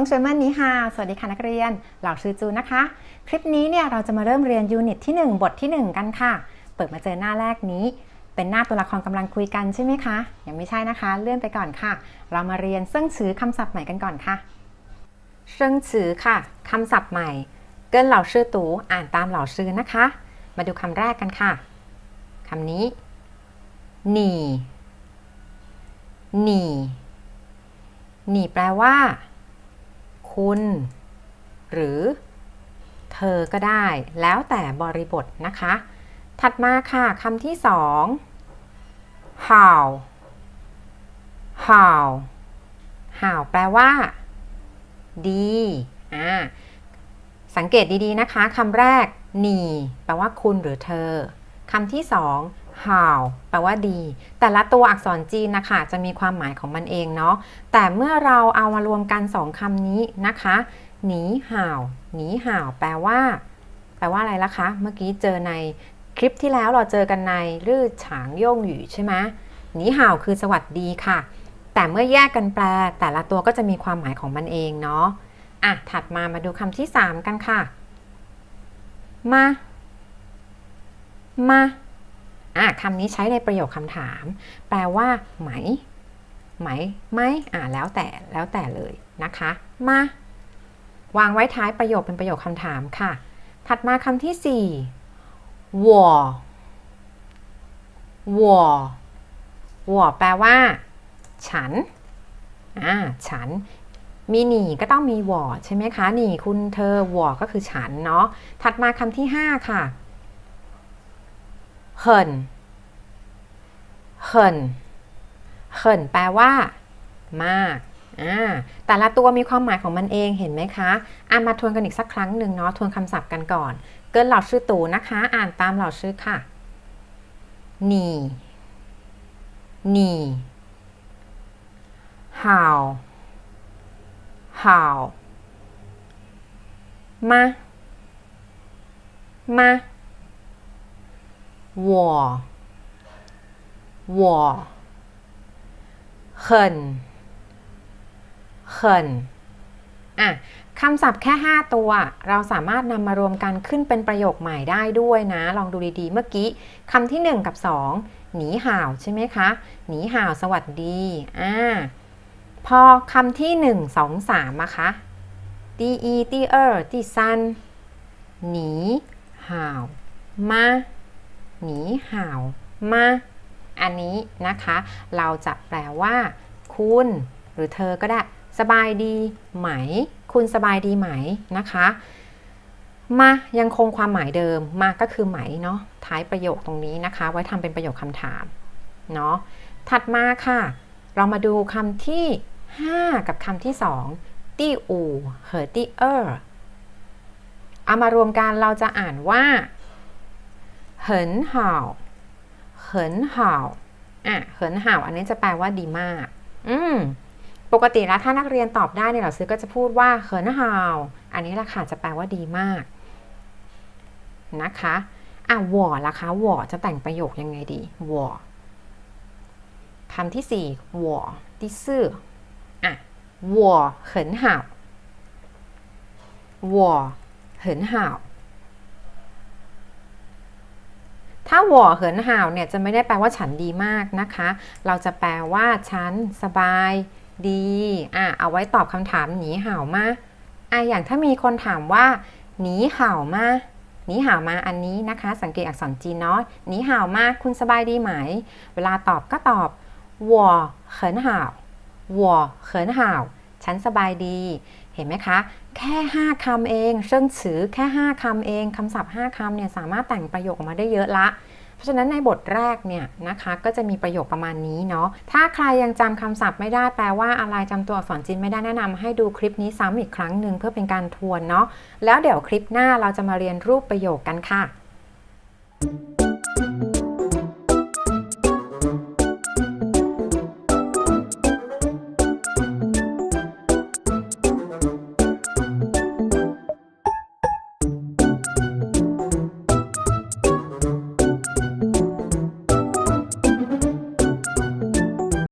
งเชอร์มันนี้ฮาสวัสดีค่ะนักเรียน หล่าชื่อจูนะคะ คลิปนี้เนี่ยเราจะมาเริ่มเรียนยูนิตที่ 1 บทที่ 1 กันค่ะ เปิดมาเจอหน้าแรกนี้ เป็นหน้าตัวละครกำลังคุยกันใช่ไหมคะ ยังไม่ใช่นะคะ เลื่อนไปก่อนค่ะ เรามาเรียนเซิ่งฉือคำศัพท์ใหม่กันก่อนค่ะเซิ่งฉือค่ะคำศัพท์ใหม่ เกินเหล่าชื่อตูอ่านตามเหล่าชื่อนะคะ มาดูคำแรกกันค่ะคำนี้หนีหนีหนีแปลว่า คุณ หรือเธอก็ได้แล้วแต่บริบทนะคะ ถัดมาค่ะคำที่สองห่าวห่าวห่าวแปลว่า ดีอ่าสังเกตดีๆนะคะคำแรก นี แปลว่าคุณหรือเธอคำที่สอง ห่าวแปลว่าดี แต่ละตัวอักษรจีนนะคะจะมีความหมายของมันเองเนาะ แต่เมื่อเราเอามารวมกันสองคำนี้นะคะ หนีห่าว หนีห่าว แปลว่า แปลว่าอะไรล่ะคะ เมื่อกี้เจอในคลิปที่แล้วเราเจอกันในรื่อฉางโย่งหยู่ใช่ไหมหนีห่าวคือสวัสดีค่ะ แต่เมื่อแยกกันแปล แต่ละตัวก็จะมีความหมายของมันเองเนาะ อะ ถัดมามาดูคำที่ 3 กันค่ะ มา มา่ะคำนี้ใช้ในประโยคคำถาม แปลว่า ไหม ไหมไหมอะแล้วแต่แล้วแต่เลยนะคะ มาวางไว้ท้ายประโยคเป็นประโยคคำถามค่ะ ถัดมาคำที่สี่วอวอวอแปลว่า ฉันอ่าฉัน มีหนีก็ต้องมีวอใช่ไหมคะหนีคุณเธอวอก็คือฉันเนาะถัดมาคำที่ห้าค่ะ เหินเหินเหินแปลว่า มากอ่าแต่ละตัวมีความหมายของมันเองเห็นไหมคะอ่ามาทวนกันอีกสักครั้งหนึ่งเนาะทวนคำศัพท์กันก่อน เกินเหล่าชื่อตูนะคะ อ่านตามเหล่าชื่อค่ะหนีหนีห่าวห่าวมา มา 我我很很อ่ะคำศัพท์แค่ 5 ตัว เราสามารถนำมารวมกันขึ้นเป็นประโยคใหม่ได้ด้วยนะ ลองดูดีๆ เมื่อกี้คำที่ 1 กับ 2 หนีห่าวใช่ไหมคะ หนีห่าวสวัสดีอ่าพอคำที่ 1 2 3อะคะตีอีตีเออร์ตีซันหนีห่าว มา หนีห่าวมา อันนี้นะคะ เราจะแปลว่า คุณ หรือเธอก็ได้ สบายดีไหม คุณสบายดีไหมนะคะมายังคงความหมายเดิมมาก็คือไหมเนาะท้ายประโยคตรงนี้นะคะ ไว้ทำเป็นประโยคคำถามเนาะถัดมาค่ะ เรามาดูคำที่ 5 กับคำที่ 2 ตี้อู เหอตี้เออร์เอามารวมกันเราจะอ่านว่า เหินห่าวเหินห่าวอะเหินห่าวอันนี้จะแปลว่าดีมาก อืมปกติแล้วถ้านักเรียนตอบได้เนี่ยเราซื้อก็จะพูดว่าเหินห่าวอันนี้ละค่ะจะแปลว่าดีมาก นะคะอะวอล่ะคะวอจะแต่งประโยคยังไงดีวอคำที่สี่วอที่ซื่ออะวอเหินห่าววอเหินห่าว ถ้าหวอเหินห่าวเนี่ยจะไม่ได้แปลว่าฉันดีมากนะคะ เราจะแปลว่าฉันสบายดีอะเอาไว้ตอบคำถามหนีห่าวมาอะอย่างถ้ามีคนถามว่าหนีห่าวมาหนีห่าวมาอันนี้นะคะ สังเกตอักษรจีนเนาะหนีห่าวมาคุณสบายดีไหม เวลาตอบก็ตอบหวอเหินห่าวหวอเขินห่าว ฉันสบายดี เห็นไหมคะ แค่ 5คำเองเชิงฉือแค่ 5คำเองคำศัพท์ 5คำเนี่ยสามารถแต่งประโยคออกมาได้เยอะละ เพราะฉะนั้นในบทแรกเนี่ยนะคะก็จะมีประโยคประมาณนี้เนาะถ้าใครยังจำคำศัพท์ไม่ได้แปลว่าอะไรจำตัวอักษรจีนไม่ได้แนะนำให้ดูคลิปนี้ซ้ำอีกครั้งหนึ่งเพื่อเป็นการทวนเนาะแล้วเดี๋ยวคลิปหน้าเราจะมาเรียนรูปประโยคกันค่ะ